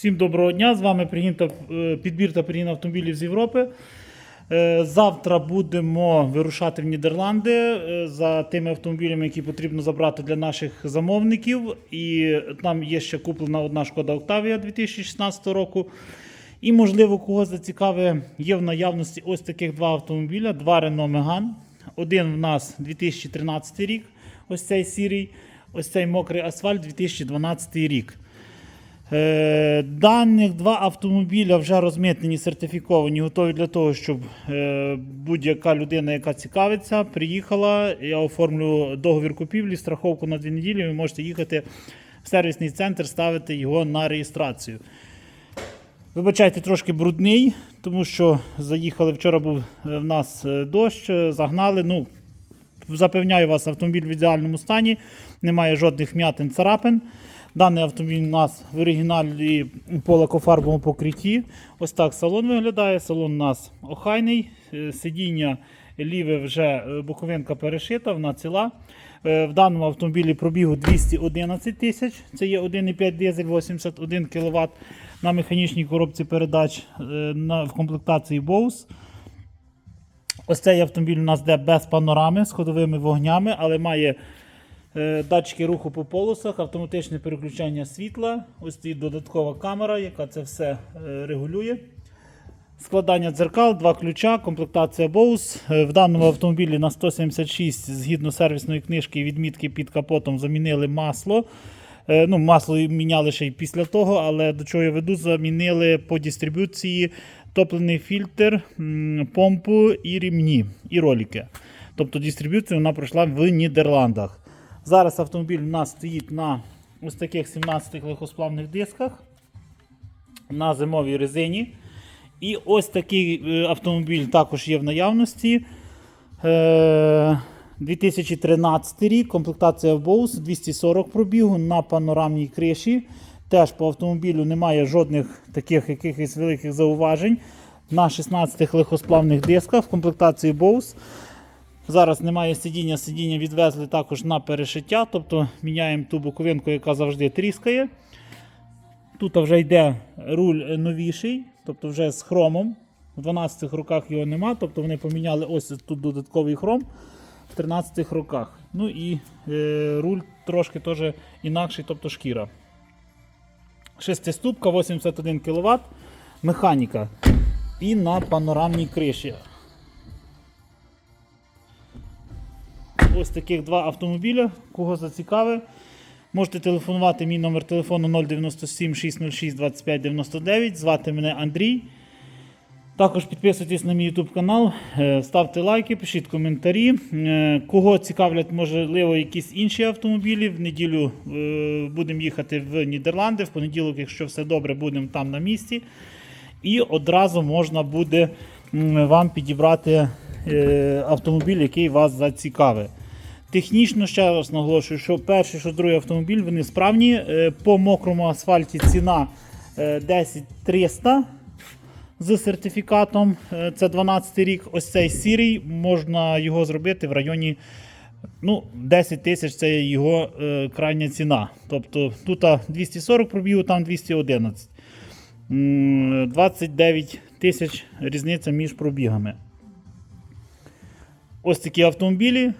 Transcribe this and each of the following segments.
Всім доброго дня! З вами е, підбір та пригін автомобілів з Європи. Е, Завтра будемо вирушати в Нідерланди е, за тими автомобілями, які потрібно забрати для наших замовників. І там є ще куплена одна шкода Октавія 2016 року. І, можливо, кого зацікавить, є в наявності ось таких два автомобіля: два Renault Megane. Один в нас 2013 рік, ось цей сірий, ось цей мокрий асфальт 2012 рік. Е, Даних два автомобіля вже розмитнені, сертифіковані, готові для того, щоб е, будь-яка людина, яка цікавиться, приїхала. Я оформлю договір купівлі, страховку на дві неділі. Ви можете їхати в сервісний центр, ставити його на реєстрацію. Вибачайте, трошки брудний, тому що заїхали вчора був е, в нас дощ, загнали. Ну, запевняю вас, автомобіль в ідеальному стані, немає жодних м'ятин царапин. Даний автомобіль у нас в оригіналі по лакофарбовому покритті. Ось так салон виглядає. Салон у нас охайний. Е, Сидіння ліве вже е, боковинка перешита, вона ціла. Е, В даному автомобілі пробігу 211 тисяч. Це є 1,5 дизель 81 кВт на механічній коробці передач в комплектації Bose. Ось цей автомобіль у нас йде без панорами з ходовими вогнями, але має датчики руху по полосах, автоматичне переключання світла. Ось тут додаткова камера, яка це все е, регулює. Складання дзеркал, два ключа, комплектація Bose. Е, В даному автомобілі на 176 згідно сервісної книжки відмітки під капотом замінили масло. Е, Ну, масло міняли ще й після того, але до чого я веду, замінили по дистрибуції топливний фільтр, помпу і рівні, і ролики. Тобто дистрибуцію вона пройшла в Нідерландах. Зараз автомобіль у нас стоїть на ось таких 17 легкосплавних дисках на зимовій резині. І ось такий е, автомобіль також є в наявності. Е, 2013 рік, комплектація Bose, 240 пробігу на панорамній криші. Теж по автомобілю немає жодних таких якихось великих зауважень. На 16 легкосплавних дисках в комплектації Bose. Зараз немає сидіння, сидіння відвезли також на перешиття, тобто міняємо ту боковинку, яка завжди тріскає. Тут вже йде руль новіший, тобто вже з хромом. В 12 роках його нема, тобто вони поміняли ось тут додатковий хром в 13 роках. Ну і е, руль трошки теж інакший, тобто шкіра. Шестиступка, 81 кВт, механіка. І на панорамній криші. Ось таких два автомобіля, кого зацікавив. Можете телефонувати мій номер телефону 097 606 25 99. Звати мене Андрій. Також підписуйтесь на мій YouTube канал, е, ставте лайки, пишіть коментарі. Е, Кого цікавлять, можливо, якісь інші автомобілі. В неділю е, будемо їхати в Нідерланди. В понеділок, якщо все добре, будемо там на місці. І одразу можна буде вам підібрати автомобіль, який вас зацікавить. Технічно ще раз наголошую, що перший, що другий автомобіль, вони справні. Е, По мокрому асфальті ціна е, 10 300 з сертифікатом. Е, Це 12 рік. Ось цей сірий, можна його зробити в районі ну, 10 тисяч це його е, крайня ціна. Тобто тут 240 пробігу, там 211. 29 тисяч різниця між пробігами. Ось такі автомобілі.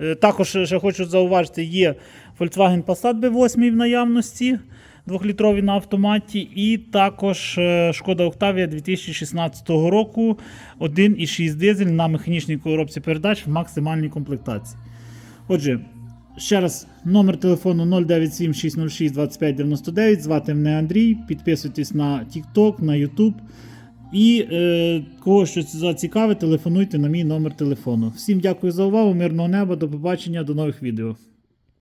Е, Також ще хочу зауважити, є Volkswagen Passat B8 в наявності, 2-літровий на автоматі, і також е, Шкода Octavia 2016 року 1,6 дизель на механічній коробці передач в максимальній комплектації. Отже, ще раз, номер телефону 097 606 25 99. Звати мене Андрій. Підписуйтесь на TikTok, на YouTube. І е, кого щось зацікавить, телефонуйте на мій номер телефону. Всім дякую за увагу, мирного неба, до побачення, до нових відео.